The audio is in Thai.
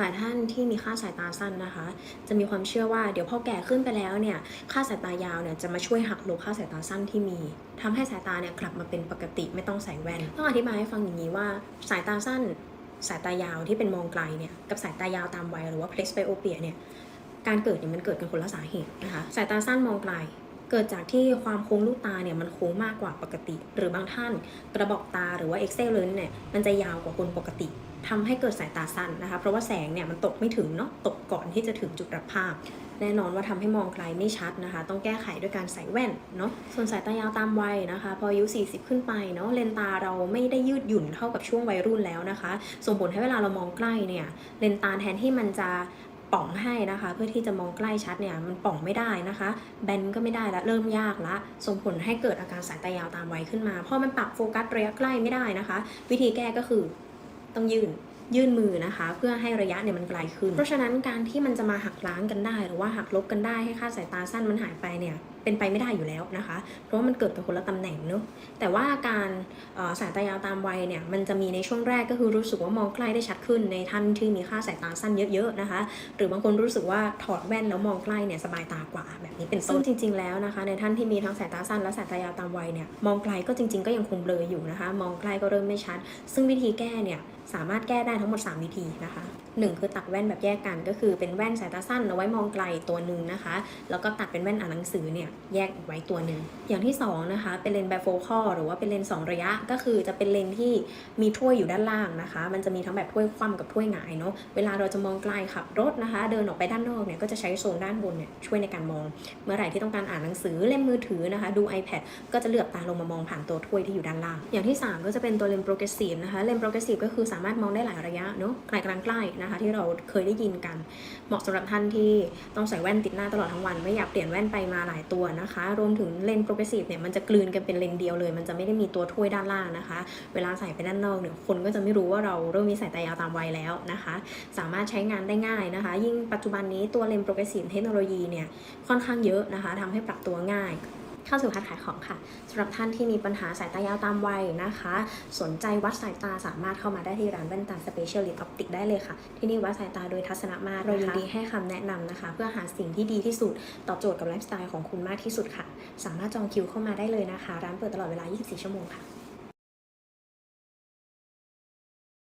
หลายท่านที่มีค่าสายตาสั้นนะคะ จะมีความเชื่อว่าเดี๋ยวพอแก่ขึ้นไปแล้วเนี่ยค่าสายตายาวเนี่ยจะมาช่วยหักลบค่าสายตาสั้นที่มีทำให้สายตาเนี่ยกลับมาเป็นปกติไม่ต้องใส่แว่น ต้องอธิบายให้ฟังอย่างนี้ว่าสายตาสั้น สายตายาวที่เป็นมองไกลเนี่ยกับสายตายาวตามวัยหรือว่า presbyopia เนี่ยการเกิดเนี่ยมันเกิดกันคนละสาเหตุนะคะสายตาสั้นมองไกล เกิดจากที่ความโค้งลูกตาเนี่ยมันโค้งมากกว่าปกติ หรือบางท่านกระบอกตาหรือว่า excel lens เนี่ยมันจะยาวกว่าคนปกติทำให้เกิดสายตาสั้นนะคะ เพราะว่าแสงเนี่ยมันตกไม่ถึงเนาะตกก่อนที่จะถึงจุดรับภาพ แน่นอนว่าทำให้มองไกลไม่ชัดนะคะ ต้องแก้ไขด้วยการใส่แว่นเนาะส่วนสายตายาวตามวัยนะคะ พออายุ 40 ขึ้นไปเนาะเลนตาเราไม่ได้ยืดหยุ่นเท่ากับช่วงวัยรุ่นแล้วนะคะ ส่งผลให้เวลาเรามองใกล้เนี่ยเลนตาแทนที่มันจะ ป่องให้นะคะ เพื่อที่จะมองใกล้ชัดเนี่ยมันป่องไม่ได้นะคะ แบนก็ไม่ได้ละเริ่มยากละส่งผลให้เกิดอาการสายตายาวตามไวขึ้นมาเพราะมันปรับโฟกัสระยะใกล้ไม่ได้นะคะ วิธีแก้ก็คือต้องยื่นยื่นมือนะคะ เพื่อให้ระยะเนี่ยมันไกลขึ้น เพราะฉะนั้นการที่มันจะมาหักล้างกันได้ หรือว่าหักลบกันได้ให้ค่าสายตาสั้นมันหายไปเนี่ยเป็นไปไม่ได้อยู่แล้วนะคะ เพราะว่ามันเกิดกับคนละตำแหน่งเนอะแต่ว่าการสายตายาวตามวัยเนี่ยมันจะมีในช่วงแรกก็คือรู้สึกว่ามองใกล้ได้ชัดขึ้นในท่านที่มีค่าสายตาสั้นเยอะๆนะคะ หรือบางคนรู้สึกว่าถอดแว่นแล้วมองใกล้เนี่ยสบายตากว่าแบบนี้เป็นต้นจริง ๆแล้วนะคะ ในท่านที่มีทั้งสายตาสั้นและสายตายาวตามวัยเนี่ยมองไกลก็จริง ๆ ก็ยังคงเบลออยู่นะคะ มองใกล้ก็เริ่มไม่ชัด ซึ่งวิธีแก้เนี่ยสามารถแก้ได้ทั้งหมด 3 วิธีนะคะหนึ่งคือตัดแว่นแบบแยกกันก็คือเป็นแว่นสายตาสั้นเอาไว้มองไกลตัวหนึ่งนะคะ แล้วก็ตัดเป็นแว่นอ่านหนังสือเนี่ยแยกอีกไว้ตัวหนึ่งอย่างที่สองนะคะเป็นเลนส์ไบโฟคอลหรือว่าเป็นเลนส์สองระยะก็คือจะเป็นเลนส์ที่มีถ้วยอยู่ด้านล่างนะคะ มันจะมีทั้งแบบถ้วยคว่ำกับถ้วยหงายเนาะเวลาเราจะมองไกลขับรถนะคะ เดินออกไปด้านนอกเนี่ยก็จะใช้โซนด้านบนเนี่ยช่วยในการมอง เมื่อไหร่ที่ต้องการอ่านหนังสือเล่มมือถือนะคะ ดู iPad ก็จะเหลือบตาลงมามองผ่านตัวถ้วยที่อยู่ด้านล่าง อย่างที่ 3 ก็จะเป็นตัวเลนส์โปรเกรสซีฟนะคะเลนส์โปรเกรสซีฟก็คือสามารถมองได้หลายระยะเนาะไกลกลางใกล้นะคะ ที่เราเคยได้ยินกัน เหมาะสำหรับท่านที่ต้องใส่แว่นติดหน้าตลอดทั้งวันไม่อยากเปลี่ยนแว่นไปมาหลายตัวนะคะ รวมถึงเลนส์โปรเกรสซีฟเนี่ยมันจะกลืนกันเป็นเลนเดียวเลย มันจะไม่ได้มีตัวถ้วยด้านล่างนะคะ เวลาใส่ไปด้านนอกเนี่ยคนก็จะไม่รู้ว่าเราเริ่มมีสายตายาวตามวัยแล้วนะคะ สามารถใช้งานได้ง่ายนะคะ ยิ่งปัจจุบันนี้ตัวเลนส์โปรเกรสซีฟเทคโนโลยีเนี่ยค่อนข้างเยอะนะคะทำให้ปรับตัวง่าย เข้าสู่การขายของค่ะสำหรับท่านที่มีปัญหาสายตายาวตามวัยนะคะ สนใจวัดสายตาสามารถเข้ามาได้ที่ร้านแว่นตา Specialist Optic ได้เลยค่ะ ที่นี่วัดสายตาโดยทัศนมาตรเรายินดีให้คำแนะนำนะคะ เพื่อหาสิ่งที่ดีที่สุด ตอบโจทย์กับไลฟ์สไตล์ของคุณมากที่สุดค่ะ สามารถจองคิวเข้ามาได้เลยนะคะ ร้านเปิดตลอดเวลา 24 ชั่วโมงค่ะ